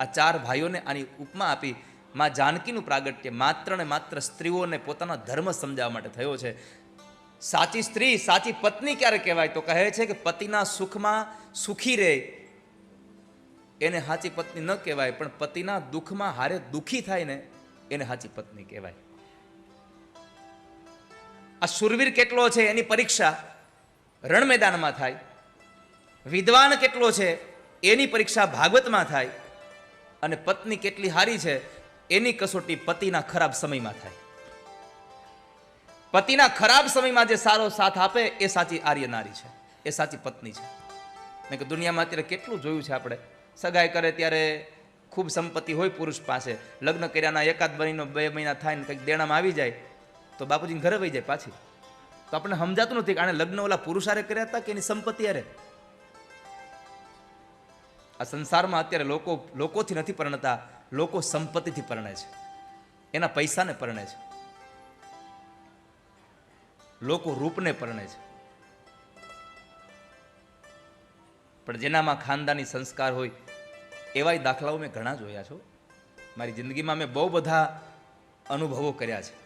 આ ચાર ભાઈઓને આની ઉપમા આપી માં જાનકીનું પ્રાગટ્ય માત્ર ને માત્ર સ્ત્રીઓને પોતાનો ધર્મ સમજાવવા માટે થયો છે. સાચી સ્ત્રી, સાચી પત્ની ક્યારે કહેવાય? તો કહે છે કે પતિના સુખમાં સુખી રહે એને સાચી પત્ની ન કહેવાય, પણ પતિના દુઃખમાં હારે દુઃખી થાય ને એને સાચી પત્ની કહેવાય. આ સુરવીર કેટલો છે? એની પરીક્ષા રણ મેદાનમાં થાય. વિદ્વાન કેટલો છે? એની પરીક્ષા ભાગવતમાં થાય. અને પત્ની કેટલી હારી છે, એની કસોટી પતિના ખરાબ સમયમાં થાય. પતિના ખરાબ સમયમાં જે સારો સાથ આપે, એ સાચી આર્ય નારી છે, એ સાચી પત્ની છે. કે દુનિયામાં અત્યારે કેટલું જોયું છે આપણે? સગાઈ કરે ત્યારે ખૂબ સંપત્તિ હોય પુરુષ પાસે. લગ્ન કર્યાના એકાદ મહિનો, બે મહિના થાય ને કંઈક દેણામાં આવી જાય, તો બાપુજીને ઘરે વહી જાય પાછી. તો આપણને સમજાતું નથી કે આણે લગ્ન ઓલા પુરુષારે કર્યા હતા કે એની સંપત્તિ અરે આ સંસારમાં અત્યારે લોકો, લોકોથી નથી પરણતા, લોકો સંપત્તિથી પરણે છે. એના પૈસાને પરણે છે. લોકો રૂપને પરણે છે. પણ જેનામાં ખાનદાની સંસ્કાર હોય, એવાય દાખલાઓ મેં ઘણા જોયા છો મારી જિંદગીમાં મેં બહુ બધા અનુભવો કર્યા છે.